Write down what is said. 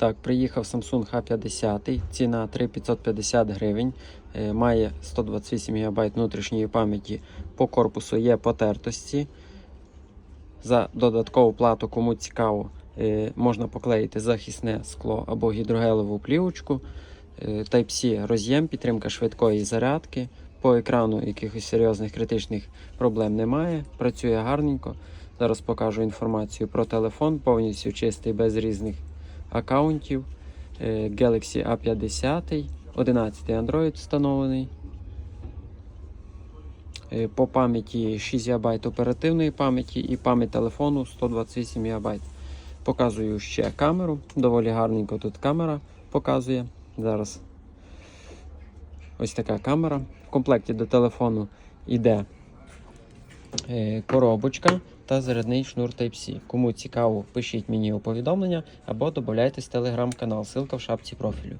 Так, приїхав Samsung H50, ціна 3550 гривень. Е, Має 128 ГБ внутрішньої пам'яті. По корпусу є потертості. За додаткову плату, кому цікаво, е, можна поклеїти захисне скло або гідрогелеву плівочку. Е, Type-C роз'єм, підтримка швидкої зарядки. По екрану якихось серйозних критичних проблем немає. Працює гарненько. Зараз покажу інформацію про телефон, повністю чистий, без різних аккаунтів. Е, Galaxy A50, 11 Android встановлений. Е, По пам'яті 6 ГБ оперативної пам'яті і пам'ять телефону 128 ГБ. Показую ще камеру. Доволі гарненько тут камера показує. Зараз ось така камера. В комплекті до телефону йде коробочка та зарядний шнур Type-C. Кому цікаво, пишіть мені у повідомлення або додайтесь в телеграм-канал. Ссылка в шапці профілю.